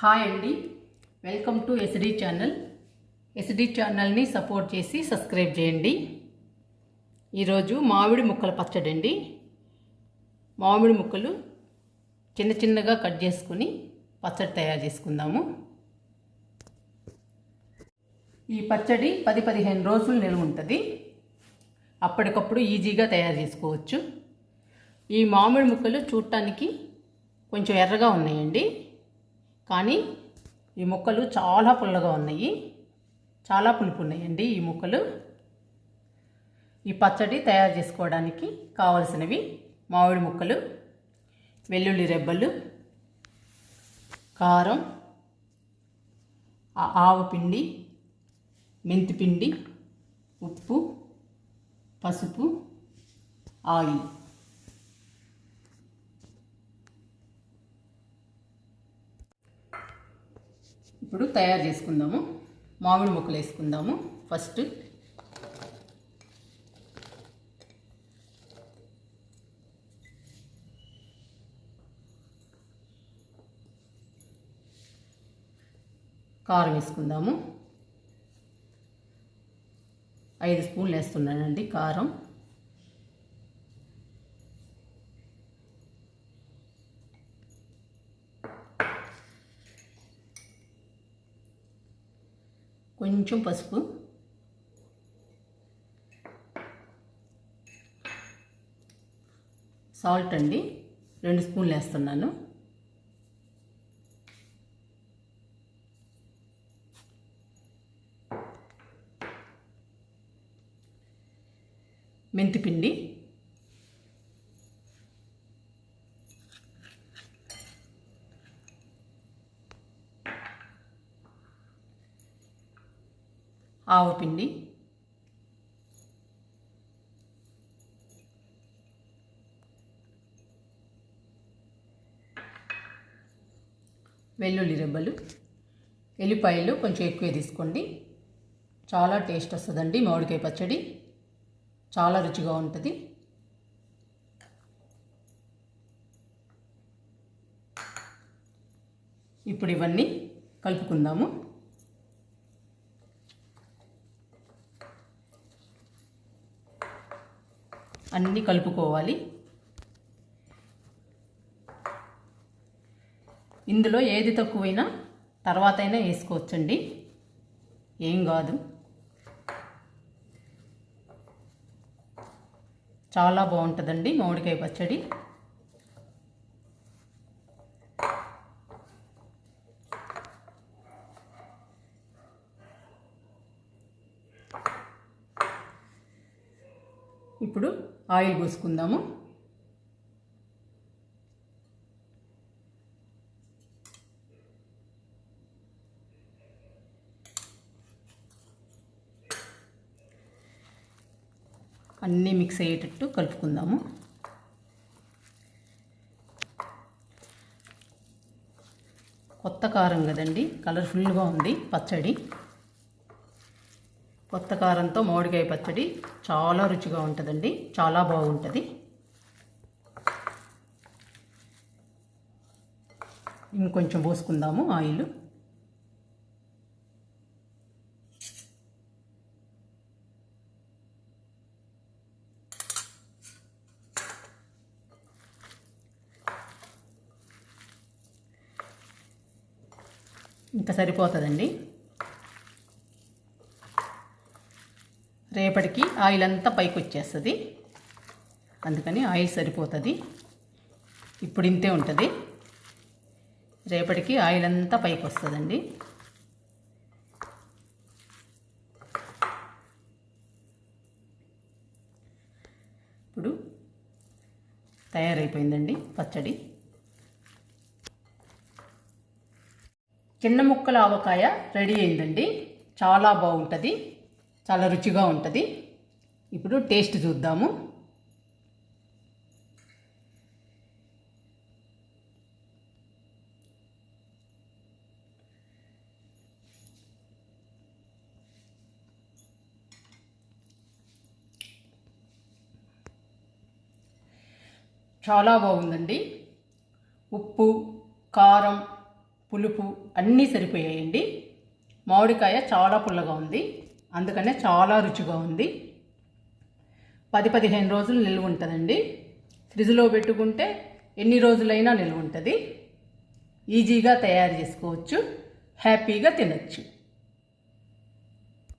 Hi అండి. Welcome to SD channel. SD ఛానల్ని support చేసి సబ్స్క్రైబ్ చేయండి. ఈరోజు మామిడి ముక్కల పచ్చడి అండి మామిడి ముక్కలు చిన్న చిన్నగా కట్ చేసుకుని పచ్చడి తయారు చేసుకుందాము. ఈ పచ్చడి పది పదిహేను రోజులు నిల్వ ఉంటుంది. అప్పటికప్పుడు ఈజీగా తయారు చేసుకోవచ్చు. ఈ మామిడి ముక్కలు చూడటానికి కొంచెం ఎర్రగా ఉన్నాయండి. కానీ ఈ ముక్కలు చాలా పుల్లగా ఉన్నాయి. చాలా పులుపు ఉన్నాయండి ఈ ముక్కలు. ఈ పచ్చడి తయారు చేసుకోవడానికి కావలసినవి మామిడి ముక్కలు వెల్లుల్లి రెబ్బలు కారం ఆవు పిండి మెంతిపిండి ఉప్పు పసుపు ఆయిల్. ఇప్పుడు తయారు చేసుకుందాము. మామిడి ముక్కలు వేసుకుందాము. ఫస్ట్ కారం వేసుకుందాము. ఐదు స్పూన్లు వేస్తున్నానండి కారం. కొంచెం పసుపు. సాల్ట్ అండి. రెండు స్పూన్లు వేస్తున్నాను. మెంతిపిండి. ఆవు పిండి. వెల్లుల్లి రెబ్బలు. ఎల్లిపాయలు కొంచెం ఎక్కువే తీసుకోండి. చాలా టేస్ట్ వస్తుందండి మామిడికాయ పచ్చడి. చాలా రుచిగా ఉంటుంది. ఇప్పుడు ఇవన్నీ కలుపుకుందాము. అన్నీ కలుపుకోవాలి. ఇందులో ఏది తక్కువైనా తర్వాత అయినా వేసుకోవచ్చండి. ఏం కాదు. చాలా బాగుంటుందండి మామిడికాయ పచ్చడి. ఇప్పుడు ఆయిల్ పోసుకుందాము. అన్నీ మిక్స్ అయ్యేటట్టు కలుపుకుందాము. కొత్త కారం కదండి కలర్ఫుల్గా ఉంది పచ్చడి. కొత్త కారంతో మామిడికాయ పచ్చడి చాలా రుచిగా ఉంటుందండి. చాలా బాగుంటుంది. ఇంకొంచెం పోసుకుందాము ఆయిల్. ఇంకా సరిపోతుందండి. రేపటికి ఆయిల్ అంతా పైకి వచ్చేస్తుంది. అందుకని ఆయిల్ సరిపోతుంది. ఇప్పుడు ఇంతే ఉంటుంది. రేపటికి ఆయిల్ అంతా పైకి వస్తుందండి. ఇప్పుడు తయారైపోయిందండి పచ్చడి. చిన్న ముక్కల ఆవకాయ రెడీ అయిందండి. చాలా బాగుంటుంది. చాలా రుచిగా ఉంటుంది. ఇప్పుడు టేస్ట్ చూద్దాము. చాలా బాగుందండి. ఉప్పు కారం పులుపు అన్నీ సరిపోయాయండి. మామిడికాయ చాలా పుల్లగా ఉంది. అందుకనే చాలా రుచిగా ఉంది. పది పదిహేను రోజులు నిల్వ ఉంటుందండి. ఫ్రిడ్జ్లో పెట్టుకుంటే ఎన్ని రోజులైనా నిల్వ ఉంటుంది. ఈజీగా తయారు చేసుకోవచ్చు. హ్యాపీగా తినచ్చు.